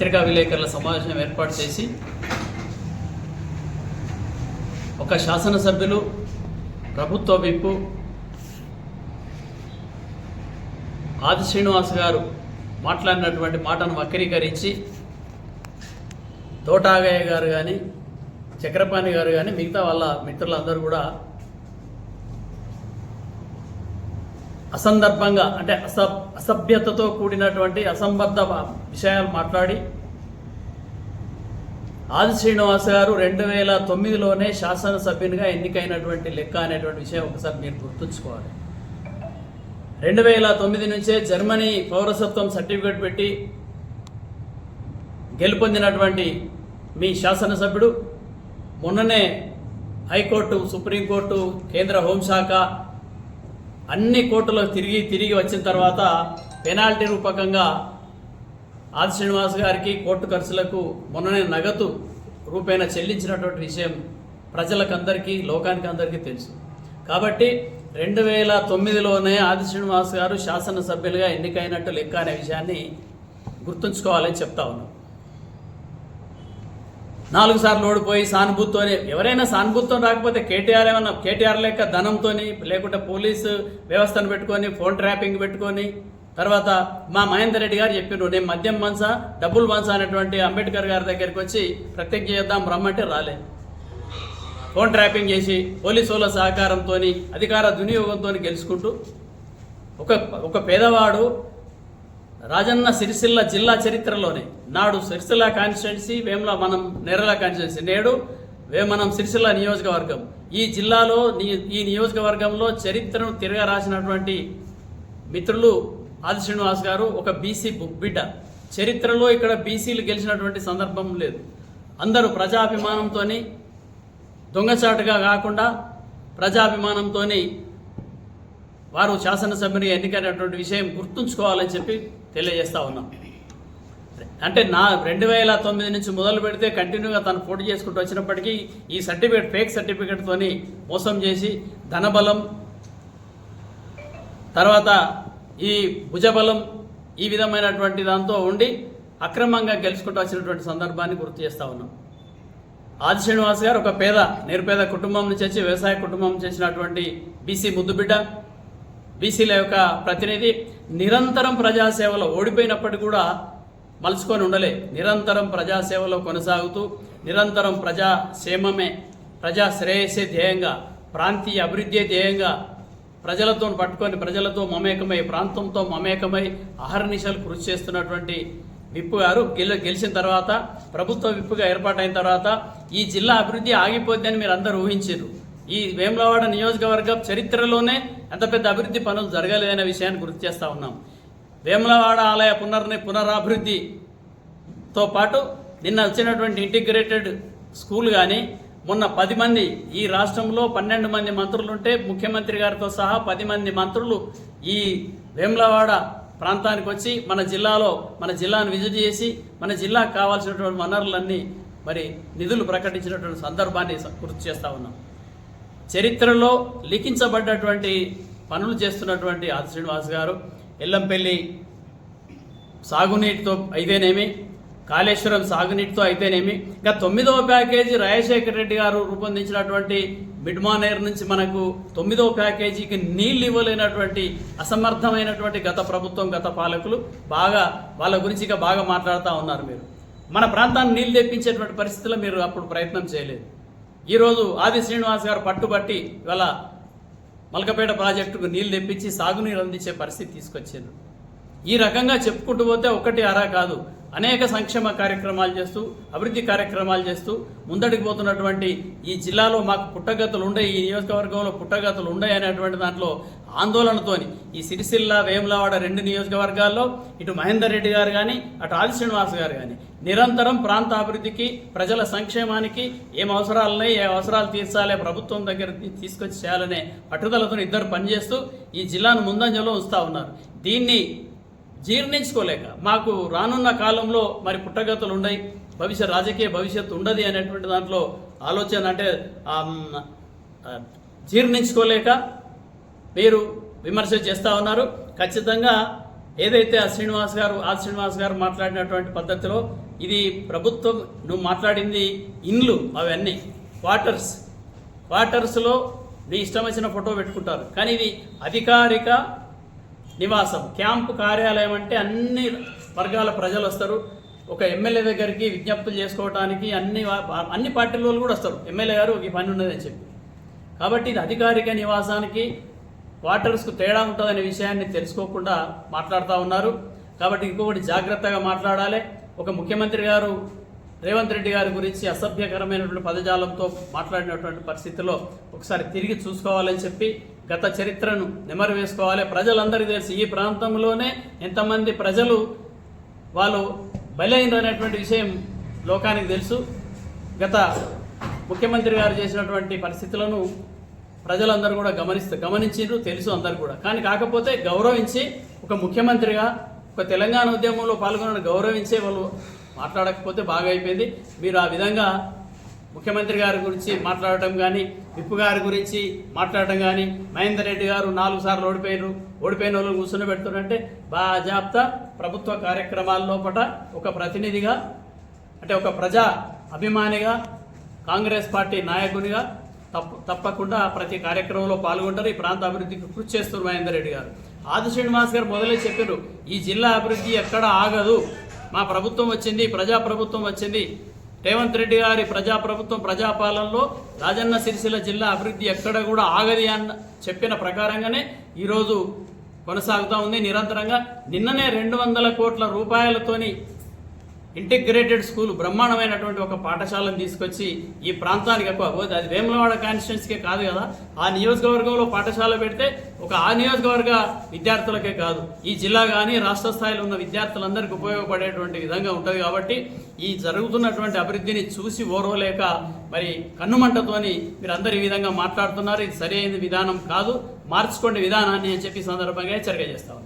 పత్రికా విలేకరుల సమావేశం ఏర్పాటు చేసి ఒక శాసనసభ్యులు ప్రభుత్వ విప్పు ఆది శ్రీనివాస్ గారు మాట్లాడినటువంటి మాటను వక్రీకరించి తోటాగయ్య గారు కానీ చక్రపాణి గారు కానీ మిగతా వాళ్ళ మిత్రులందరూ కూడా అసందర్భంగా అంటే అస అసభ్యతతో కూడినటువంటి అసంబద్ధ విషయాలు మాట్లాడి ఆది శ్రీనివాస్ గారు రెండు వేల తొమ్మిదిలోనే శాసనసభ్యునిగా ఎన్నికైనటువంటి లెక్క అనేటువంటి విషయం ఒకసారి మీరు గుర్తుంచుకోవాలి. రెండు వేల తొమ్మిది నుంచే జర్మనీ పౌరసత్వం సర్టిఫికేట్ పెట్టి గెలుపొందినటువంటి మీ శాసనసభ్యుడు మొన్ననే హైకోర్టు సుప్రీంకోర్టు కేంద్ర హోంశాఖ అన్ని కోర్టులో తిరిగి తిరిగి వచ్చిన తర్వాత పెనాల్టీ రూపకంగా ఆది శ్రీనివాస్ గారికి కోర్టు ఖర్చులకు మొన్ననే నగదు రూపేణ చెల్లించినటువంటి విషయం ప్రజలకందరికీ లోకానికి అందరికీ తెలుసు. కాబట్టి రెండు వేల తొమ్మిదిలోనే ఆది శ్రీనివాస్ గారు శాసనసభ్యులుగా ఎన్నికైనట్టు లెక్క అనే విషయాన్ని గుర్తుంచుకోవాలని చెప్తా ఉన్నాం. నాలుగు సార్లు ఓడిపోయి సానుభూతితోనే ఎవరైనా సానుభూతితో రాకపోతే కేటీఆర్ ఏమన్నా కేటీఆర్ లెక్క ధనంతోని లేకుంటే పోలీసు వ్యవస్థను పెట్టుకొని ఫోన్ ట్రాపింగ్ పెట్టుకొని తర్వాత మా మహేందర్ రెడ్డి గారు చెప్పారు నేను మద్యం మంచా డబ్బులు మంచా అనేటువంటి అంబేద్కర్ గారి దగ్గరికి వచ్చి ప్రత్యక్ష చేద్దాం రమ్మంటే రాలే. ఫోన్ ట్రాపింగ్ చేసి పోలీసుల సహకారంతో అధికార దునియోగంతో గెలుచుకుంటూ ఒక ఒక పేదవాడు రాజన్న సిరిసిల్ల జిల్లా చరిత్రలోనే. నాడు సిరిసిల్ల కాన్స్టిట్యున్సీ వేముల మనం నెరల కాన్స్టిట్యున్సీ. నేడు వే మనం సిరిసిల్ల నియోజకవర్గం. ఈ జిల్లాలో ఈ నియోజకవర్గంలో చరిత్రను తిరగ రాసినటువంటి మిత్రులు ఆది శ్రీనివాస్ గారు ఒక బీసీ బిడ్డ. చరిత్రలో ఇక్కడ బీసీలు గెలిచినటువంటి సందర్భం లేదు. అందరూ ప్రజాభిమానంతో దొంగచాటుగా కాకుండా ప్రజాభిమానంతో వారు శాసనసభ్యుని ఎన్నికైనటువంటి విషయం గుర్తుంచుకోవాలని చెప్పి తెలియజేస్తా ఉన్నాం. అంటే నా రెండు వేల తొమ్మిది నుంచి మొదలు పెడితే కంటిన్యూగా తను పోటీ చేసుకుంటూ వచ్చినప్పటికీ ఈ సర్టిఫికేట్ ఫేక్ సర్టిఫికేట్తోని మోసం చేసి ధనబలం తర్వాత ఈ భుజబలం ఈ విధమైనటువంటి దాంతో ఉండి అక్రమంగా గెలుచుకుంటూ వచ్చినటువంటి సందర్భాన్ని గుర్తు చేస్తూ ఉన్నాం. ఆది శ్రీనివాస్ గారు ఒక పేద నిరుపేద కుటుంబం నుంచి వచ్చి వ్యవసాయ కుటుంబం చేసినటువంటి బీసీ ముద్దుబిడ్డ బీసీల యొక్క ప్రతినిధి నిరంతరం ప్రజాసేవలో ఓడిపోయినప్పటికీ కూడా మలుచుకొని ఉండలే. నిరంతరం ప్రజాసేవలో కొనసాగుతూ నిరంతరం ప్రజాక్షేమమే ప్రజా శ్రేయస్సే ధ్యేయంగా ప్రాంతీయ అభివృద్ధి ధ్యేయంగా ప్రజలతో పట్టుకొని ప్రజలతో మమేకమై ప్రాంతంతో మమేకమై అహర్నిశలు కృషి చేస్తున్నటువంటి విప్పు గారు గెలి గెలిచిన తర్వాత ప్రభుత్వ విప్పుగా ఏర్పాటైన తర్వాత ఈ జిల్లా అభివృద్ధి ఆగిపోద్దని మీరు అందరూ ఊహించారు ఈ వేములవాడ నియోజకవర్గం చరిత్రలోనే అంత పెద్ద అభివృద్ధి పనులు జరగలేదనే విషయాన్ని గుర్తు చేస్తా ఉన్నాం. వేములవాడ ఆలయ పునర్ని పునరాభివృద్ధితో పాటు నిన్న వచ్చినటువంటి ఇంటిగ్రేటెడ్ స్కూల్ కానీ మొన్న పది మంది ఈ రాష్ట్రంలో పన్నెండు మంది మంత్రులు ఉంటే ముఖ్యమంత్రి గారితో సహా పది మంది మంత్రులు ఈ వేములవాడ ప్రాంతానికి వచ్చి మన జిల్లాలో మన జిల్లాను విజిట్ చేసి మన జిల్లాకు కావాల్సినటువంటి వనరులన్నీ మరి నిధులు ప్రకటించినటువంటి సందర్భాన్ని గుర్తు చేస్తూ ఉన్నాం. చరిత్రలో లిఖించబడ్డటువంటి పనులు చేస్తున్నటువంటి ఆది శ్రీనివాస్ గారు ఎల్లంపల్లి సాగునీటితో అయితేనేమి కాళేశ్వరం సాగునీటితో అయితేనేమి ఇంకా తొమ్మిదవ ప్యాకేజీ రాజశేఖర రెడ్డి గారు రూపొందించినటువంటి మిడ్మానేర్ నుంచి మనకు తొమ్మిదవ ప్యాకేజీకి నీళ్ళు ఇవ్వలేనటువంటి అసమర్థమైనటువంటి గత ప్రభుత్వం గత పాలకులు బాగా వాళ్ళ గురించి ఇక బాగా మాట్లాడుతూ ఉన్నారు మీరు. మన ప్రాంతాన్ని నీళ్ళు తెప్పించేటువంటి పరిస్థితుల్లో మీరు అప్పుడు ప్రయత్నం చేయలేదు. ఈరోజు ఆది శ్రీనివాస్ గారు పట్టుబట్టి ఇవాళ మల్కపేట ప్రాజెక్టుకు నీళ్ళు తెప్పించి సాగునీరు అందించే పరిస్థితి తీసుకొచ్చారు ఈ రకంగా చెప్పుకుంటూ పోతే ఒకటి అరా కాదు. అనేక సంక్షేమ కార్యక్రమాలు చేస్తూ అభివృద్ధి కార్యక్రమాలు చేస్తూ ముందడికి పోతున్నటువంటి ఈ జిల్లాలో మాకు పుట్టగతులు ఉండే ఈ నియోజకవర్గంలో పుట్టగతులు ఉండే అనేటువంటి దాంట్లో ఆందోళనతోని ఈ సిరిసిల్ల వేములవాడ రెండు నియోజకవర్గాల్లో ఇటు మహేందర్ రెడ్డి గారు కానీ అటు ఆది శ్రీనివాస్ గారు కానీ నిరంతరం ప్రాంత అభివృద్ధికి ప్రజల సంక్షేమానికి ఏం అవసరాలు ఉన్నాయి ఏ అవసరాలు తీర్చాలే ప్రభుత్వం దగ్గర తీసుకొచ్చి చేయాలనే పట్టుదలతో ఇద్దరు పనిచేస్తూ ఈ జిల్లాను ముందంజలో ఉంచుతా ఉన్నారు. దీన్ని జీర్ణించుకోలేక మాకు రానున్న కాలంలో మరి పుట్టగతులు ఉన్నాయి భవిష్యత్ రాజకీయ భవిష్యత్తు ఉండదు అనేటువంటి దాంట్లో ఆలోచన అంటే జీర్ణించుకోలేక మీరు విమర్శ చేస్తూ ఉన్నారు. ఖచ్చితంగా ఏదైతే ఆ శ్రీనివాస్ గారు ఆ శ్రీనివాస్ గారు మాట్లాడినటువంటి పద్ధతిలో ఇది ప్రభుత్వం నువ్వు మాట్లాడింది ఇండ్లు అవన్నీ క్వార్టర్స్ క్వార్టర్స్లో నీ ఇష్టం వచ్చిన ఫోటో పెట్టుకుంటారు. కానీ ఇది అధికారిక నివాసం. క్యాంపు కార్యాలయం అంటే అన్ని వర్గాల ప్రజలు వస్తారు. ఒక ఎమ్మెల్యే దగ్గరికి విజ్ఞప్తులు చేసుకోవడానికి అన్ని అన్ని పార్టీల వాళ్ళు కూడా వస్తారు. ఎమ్మెల్యే గారు ఈ పని ఉన్నదని చెప్పి. కాబట్టి ఇది అధికారిక నివాసానికి క్వార్టర్స్కు తేడా ఉంటుందనే విషయాన్ని తెలుసుకోకుండా మాట్లాడుతూ ఉన్నారు. కాబట్టి ఇంకొకటి జాగ్రత్తగా మాట్లాడాలి. ఒక ముఖ్యమంత్రి గారు రేవంత్ రెడ్డి గారి గురించి అసభ్యకరమైనటువంటి పదజాలంతో మాట్లాడినటువంటి పరిస్థితిలో ఒకసారి తిరిగి చూసుకోవాలని చెప్పి గత చరిత్రను నెమరు వేసుకోవాలి ప్రజలందరికీ తెలుసు ఈ ప్రాంతంలోనే ఎంతమంది ప్రజలు వాళ్ళు బలైన అనేటువంటి విషయం లోకానికి తెలుసు. గత ముఖ్యమంత్రి గారు చేసినటువంటి పరిస్థితులను ప్రజలందరూ కూడా గమనిస్తూ గమనించారు తెలుసు అందరు కూడా. కానీ కాకపోతే గౌరవించి ఒక ముఖ్యమంత్రిగా ఒక తెలంగాణ ఉద్యమంలో పాల్గొనడం గౌరవించే వాళ్ళు మాట్లాడకపోతే బాగా అయిపోయింది మీరు ఆ విధంగా ముఖ్యమంత్రి గారి గురించి మాట్లాడటం కానీ విప్పు గారి గురించి మాట్లాడటం కానీ మహేందర్ రెడ్డి గారు నాలుగు సార్లు ఓడిపోయారు ఓడిపోయిన వాళ్ళు కూర్చొని పెడుతున్నారంటే బాజాప్తా ప్రభుత్వ కార్యక్రమాల లోపల ఒక ప్రతినిధిగా అంటే ఒక ప్రజా అభిమానిగా కాంగ్రెస్ పార్టీ నాయకునిగా తప్ప తప్పకుండా ప్రతి కార్యక్రమంలో పాల్గొంటారు. ఈ ప్రాంత అభివృద్ధికి కృషి చేస్తున్నారు మహేందర్ రెడ్డి గారు. ఆది శ్రీనివాస్ గారు మొదలే చెప్పారు ఈ జిల్లా అభివృద్ధి ఎక్కడ ఆగదు. మా ప్రభుత్వం వచ్చింది ప్రజా ప్రభుత్వం వచ్చింది. రేవంత్ రెడ్డి గారి ప్రజాప్రభుత్వం ప్రజాపాలనలో రాజన్న సిరిసిల్ల జిల్లా అభివృద్ధి ఎక్కడ కూడా ఆగది అన్న చెప్పిన ప్రకారంగానే ఈరోజు కొనసాగుతూ ఉంది. నిరంతరంగా నిన్ననే రెండు వందల కోట్ల రూపాయలతోని ఇంటిగ్రేటెడ్ స్కూల్ బ్రహ్మాండమైనటువంటి ఒక పాఠశాలను తీసుకొచ్చి ఈ ప్రాంతానికి ఎక్కువ. పోతే అది వేములవాడ కాన్స్టిట్యున్సీకే కాదు కదా. ఆ నియోజకవర్గంలో పాఠశాల పెడితే ఒక ఆ నియోజకవర్గ విద్యార్థులకే కాదు. ఈ జిల్లా కానీ రాష్ట్ర స్థాయిలో ఉన్న విద్యార్థులందరికీ ఉపయోగపడేటువంటి విధంగా ఉంటుంది కాబట్టి ఈ జరుగుతున్నటువంటి అభివృద్ధిని చూసి ఓర్వలేక మరి కన్నుమంటతోని మీరు అందరు ఈ విధంగా మాట్లాడుతున్నారు. ఇది సరైన విధానం కాదు. మార్చుకోండి విధానాన్ని అని చెప్పి సందర్భంగా హెచ్చరిక చేస్తాం